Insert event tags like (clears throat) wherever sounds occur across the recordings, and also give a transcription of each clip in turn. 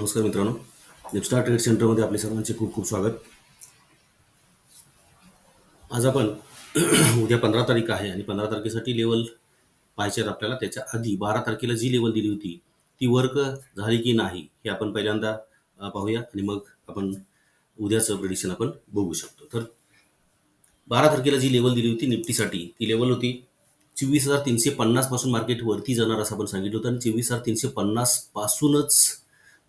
नमस्कार मित्रांनो. निपस्टार ट्रेड सेंटरमध्ये आपले सर्वांचे खूप खूप स्वागत. आज आपण (clears throat) उद्या पंधरा तारीख आहे आणि पंधरा तारखेसाठी लेवल पाहायचे आपल्याला. त्याच्या आधी बारा तारखेला जी लेवल दिली होती ती वर्क झाली की नाही हे आपण पहिल्यांदा पाहूया आणि मग आपण उद्याचं प्रिडिक्शन आपण बघू शकतो. तर बारा तारखेला जी लेवल दिली होती निफ्टीसाठी ती लेवल होती चोवीस हजार तीनशे पन्नासपासून मार्केट वरती जाणार असं आपण सांगितलं होतं आणि चोवीस हजार तीनशे पन्नास पासूनच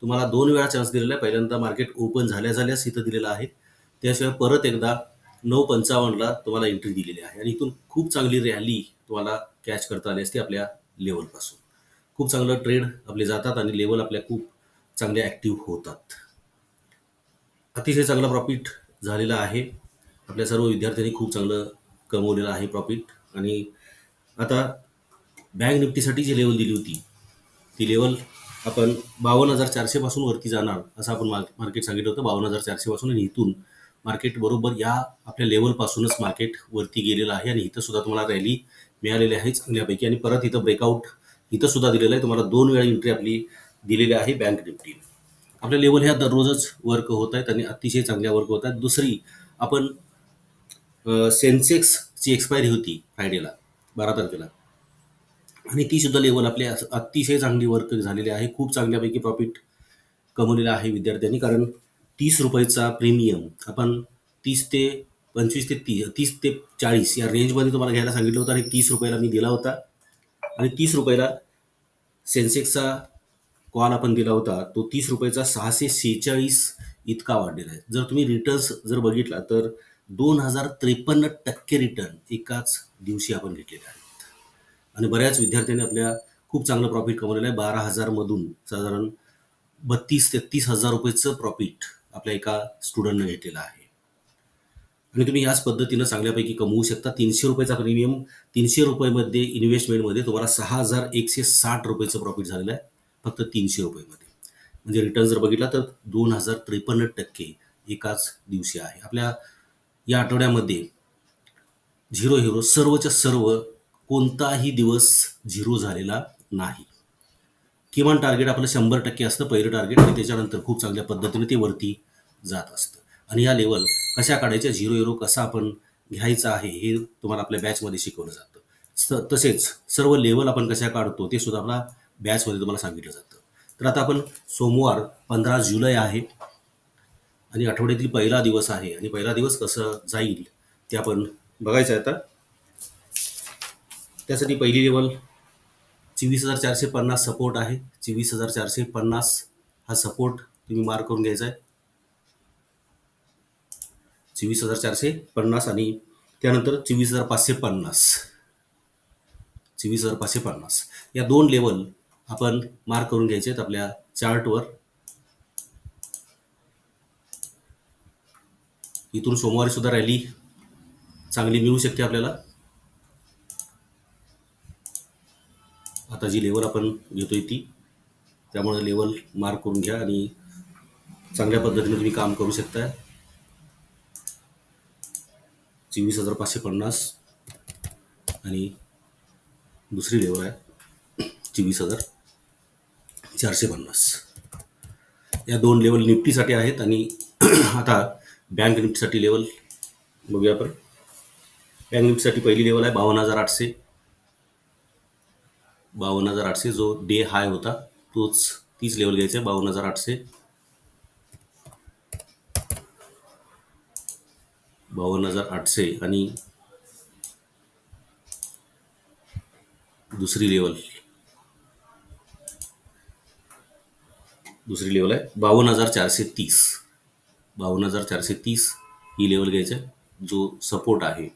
तुम्हाला दोन वेळा चान्स दिलेला आहे. पहिल्यांदा मार्केट ओपन झाल्या झाल्यास इथं दिलेलं आहे त्याशिवाय परत एकदा नऊ पंचावन्नला तुम्हाला एंट्री दिलेली आहे. आणि इथून खूप चांगली रॅली तुम्हाला कॅच करता आली असते आपल्या लेवलपासून खूप चांगलं ट्रेड आपले जातात आणि लेवल आपल्या खूप चांगले ॲक्टिव्ह होतात. अतिशय चांगला प्रॉफिट झालेला आहे. आपल्या सर्व विद्यार्थ्यांनी खूप चांगलं कमवलेलं आहे प्रॉफिट आणि आता बँक निफ्टीसाठी जी लेवल दिली होती ती लेवल आपण बावन्न हजार चारशेपासून वरती जाणार असं आपण मार्क मार्केट सांगितलं होतं. बावन्न हजार चारशेपासून आणि इथून मार्केट बरोबर या आपल्या लेवलपासूनच मार्केट वरती गेलेलं आहे आणि इथं सुद्धा तुम्हाला रॅली मिळालेली आहे चांगल्यापैकी. आणि परत इथं ब्रेकआउट इथं सुद्धा दिलेलं आहे. तुम्हाला दोन वेळा एंट्री आपली दिलेली आहे बँक निफ्टी आपल्या लेवल ह्या दररोजच वर्क होत आहेत आणि अतिशय चांगल्या वर्क होत आहेत. दुसरी आपण सेन्सेक्सची एक्सपायरी होती फ्रायडेला बारा तारखेला. आणि ती सुद्धा लेवल आपली अतिशय चांगली वर्क झालेली आहे. खूप चांगल्यापैकी प्रॉफिट कमवलेला आहे विद्यार्थ्यांनी. कारण तीस रुपयाचा प्रीमियम आपण तीस ते पंचवीस ते ती तीस ते चाळीस या रेंजमध्ये तुम्हाला घ्यायला सांगितलं होतं आणि तीस रुपयाला मी दिला होता. आणि तीस रुपयाला सेन्सेक्सचा कॉल आपण दिला होता. तो तीस रुपयाचा सहाशे सेहेचाळीस इतका वाढलेला आहे. जर तुम्ही रिटर्न्स जर बघितला तर दोन हजार त्रेपन्न टक्के रिटर्न एकाच दिवशी आपण घेतलेला आहे. आणि बऱ्याच विद्यार्थ्यांनी आपल्या खूप चांगलं प्रॉफिट कमवलेलं आहे. बारा हजारमधून साधारण बत्तीस ते तीस हजार रुपयेचं प्रॉफिट आपल्या एका स्टुडंटनं घेतलेलं आहे. आणि तुम्ही याच पद्धतीनं चांगल्यापैकी कमवू शकता. तीनशे रुपयाचा प्रीमियम तीनशे रुपयेमध्ये इन्व्हेस्टमेंटमध्ये तुम्हाला सहा हजार एकशे साठ रुपयेचं प्रॉफिट झालेलं आहे. फक्त तीनशे रुपयेमध्ये. म्हणजे रिटर्न जर बघितला तर दोन हजार त्रेपन्न टक्के एकाच दिवशी आहे. आपल्या या आठवड्यामध्ये झिरो हिरो सर्वच्या सर्व कोणताही दिवस झिरो झालेला नाही. किमान टार्गेट आपलं शंभर टक्के असतं. पहिलं टार्गेट आणि त्याच्यानंतर खूप चांगल्या पद्धतीने ते वरती जात असतं. आणि ह्या लेवल कशा काढायच्या? झिरो हिरो कसा आपण घ्यायचा आहे? हे तुम्हाला आपल्या बॅचमध्ये शिकवलं जातं. स तसेच सर्व लेवल आपण कशा काढतो ते सुद्धा आपल्या बॅचमध्ये तुम्हाला सांगितलं जातं. तर आता आपण सोमवार पंधरा जुलै आहे आणि आठवड्यातील पहिला दिवस आहे. आणि पहिला दिवस कसं जाईल ते आपण बघायचं आहे आता. त्यासाठी पहिली लेवल चोवीस हजार चारशे पन्नास सपोर्ट आहे. चोवीस हजार चारशे पन्नास हा सपोर्ट तुम्ही मार्क करून घ्यायचा आहे. चोवीस हजार चारशे पन्नास आणि त्यानंतर चोवीस हजार पाचशे पन्नास. चोवीस हजार पाचशे पन्नास. या दोन लेवल आपण मार्क करून घ्यायचे आहेत आपल्या चार्टवर इथून सोमवारी सुद्धा रॅली चांगली मिळू शकते आपल्याला. आता जी लेवल आपण घेतो आहे ती त्यामुळे लेवल मार्क करून घ्या आणि चांगल्या पद्धतीने तुम्ही काम करू शकता चोवीस हजार पाचशे पन्नास आणि दुसरी लेवल आहे चोवीस हजार चारशे पन्नास. या दोन लेवल निफ्टीसाठी आहेत आणि (clears throat) आता बँक निफ्टीसाठी लेवल बघूया आपण. बँक निफ्टीसाठी पहिली लेवल आहे बावन्न हजार आठशे. बावन्न हजार आठशे जो डे हाय होता तोच तीच लेवल घ्यायचा आहे बावन्न हजार आठशे. बावन्न हजार आठशे आणि दुसरी लेवल दुसरी लेवल आहे बावन्न हजार चारशे तीस. बावन्न हजार चारशे तीस ही लेवल घ्यायचं आहे जो सपोर्ट आहे.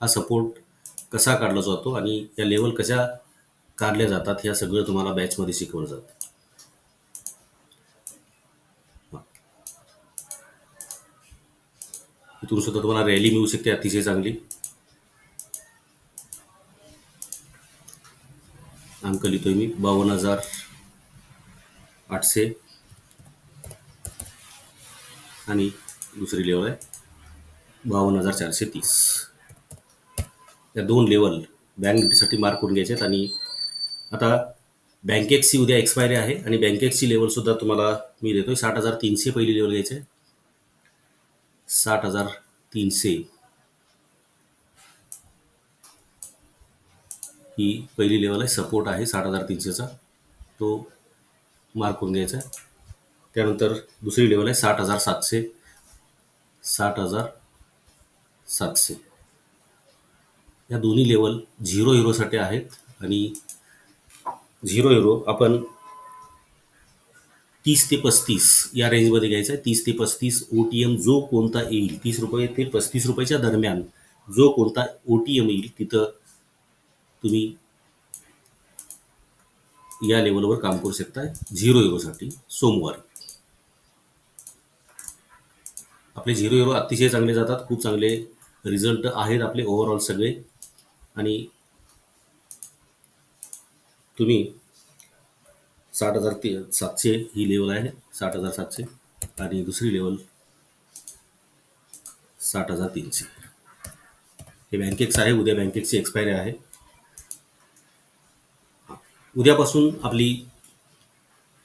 हा सपोर्ट कसा काढला जातो आणि या लेवल कशा काढल्या जातात ह्या सगळं तुम्हाला बॅचमध्ये शिकवलं जातं. इथून सुद्धा तुम्हाला रॅली मिळू शकते अतिशय चांगली. अंक लिहितोय मी बावन्न हजार आठशे. आणि दुसरी लेवल आहे बावन्न हजार चारशे तीस. या दोन लेवल बँक निफ्टीसाठी मार्क करून घ्यायचे आहेत आणि आता बँकेक्सची उद्या एक्सपायरी आहे आणि बँकेक्सची लेवलसुद्धा तुम्हाला मी देतोय साठ हजार तीनशे पहिली लेवल घ्यायचं. आहे साठ हजार तीनशे. ही पहिली लेवल आहे सपोर्ट आहे साठ हजार तीनशेचा. तो मार्क करून घ्यायचा. त्यानंतर दुसरी लेवल आहे साठ हजार सातशे. साठ हजार सातशे. या दोन्ही लेवल झिरो हिरोसाठी आहेत आणि झिरो हिरो आपण तीस ते पस्तीस या रेंजमध्ये घ्यायचा आहे. तीस ते पस्तीस ओ टी एम जो कोणता येईल तीस रुपये ते पस्तीस रुपयाच्या दरम्यान जो कोणता ओ टी एम येईल तिथं तुम्ही या लेवलवर काम करू शकता झिरो इरोसाठी सोमवारी. आपले झिरो हिरो अतिशय चांगले जातात. खूप चांगले रिझल्ट आहेत आपले ओव्हरऑल सगळे. आणि तुम्ही साठ हजार ते सातशे ही लेवल आहे. साठ हजार सातशे आणि दुसरी लेवल साठ हजार तीनशे. हे बँकेक्स आहे. उद्या बँकेक्सची एक्सपायरी आहे. उद्यापासून आपली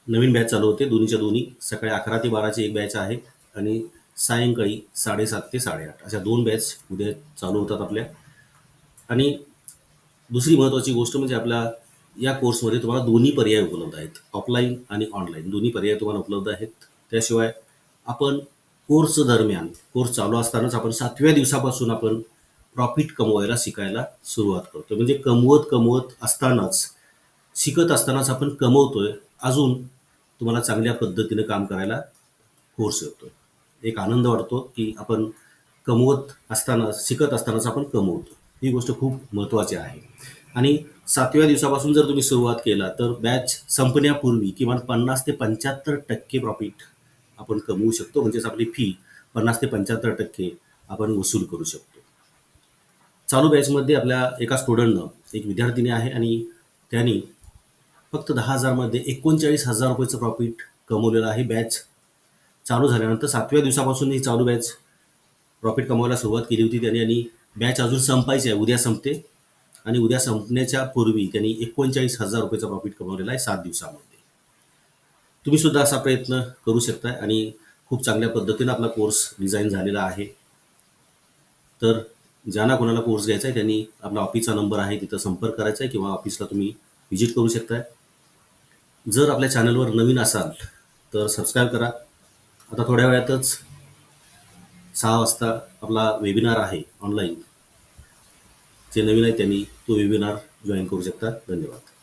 नवीन बॅच चालू होते. दोन्हीच्या दोन्ही सकाळी अकरा ते बाराची एक बॅच आहे आणि सायंकाळी साडेसात ते साडेआठ. अशा दोन बॅच उद्या चालू होतात आपल्या. आणि दुसरी महत्त्वाची गोष्ट म्हणजे आपल्या या कोर्समध्ये तुम्हाला दोन्ही पर्याय उपलब्ध आहेत. ऑफलाईन आणि ऑनलाईन दोन्ही पर्याय तुम्हाला उपलब्ध आहेत. त्याशिवाय आपण कोर्स दरम्यान कोर्स चालू असतानाच आपण सातव्या दिवसापासून आपण प्रॉफिट कमवायला शिकायला सुरुवात करतो म्हणजे कमवत कमवत असतानाच शिकत असतानाच आपण कमवतोय अजून तुम्हाला चांगल्या पद्धतीनं काम करायला कोर्स येतो एक आनंद वाटतो की आपण कमवत असताना शिकत असतानाच आपण कमवतो ही गोष्ट खूप महत्त्वाची आहे. आणि सातव्या दिवसापासून जर तुम्ही सुरुवात केला तर बॅच संपण्यापूर्वी किमान पन्नास ते पंच्याहत्तर टक्के प्रॉफिट आपण कमवू शकतो. म्हणजेच आपली फी पन्नास ते पंच्याहत्तर टक्के आपण वसूल करू शकतो. चालू बॅचमध्ये आपल्या एका स्टुडंटनं एक विद्यार्थिनी आहे आणि त्यांनी फक्त दहा हजारमध्ये एकोणचाळीस हजार रुपयाचं प्रॉफिट कमवलेलं आहे बॅच चालू झाल्यानंतर सातव्या दिवसापासून ही चालू बॅच प्रॉफिट कमवायला सुरुवात केली होती त्यांनी आणि बॅच अजून संपायची आहे. उद्या संपते. आणि उद्या संपण्याच्या पूर्वी त्यांनी एकोणचाळीस हजार रुपयाचा प्रॉफिट कमवलेला आहे सात दिवसामध्ये. तुम्ही सुद्धा असा प्रयत्न करू शकताय आणि खूप चांगल्या पद्धतीनं आपला कोर्स डिझाईन झालेला आहे. तर ज्यांना कोणाला कोर्स घ्यायचा आहे त्यांनी आपला ऑफिसचा नंबर आहे तिथं संपर्क करायचा आहे किंवा ऑफिसला तुम्ही व्हिजिट करू शकताय. जर आपल्या चॅनलवर नवीन असाल तर सबस्क्राईब करा. आता थोड्या वेळातच सहा वाजता आपला वेबिनार आहे ऑनलाईन जे नवीन आहे त्यांनी तो वेबिनार जॉईन करू शकता. धन्यवाद.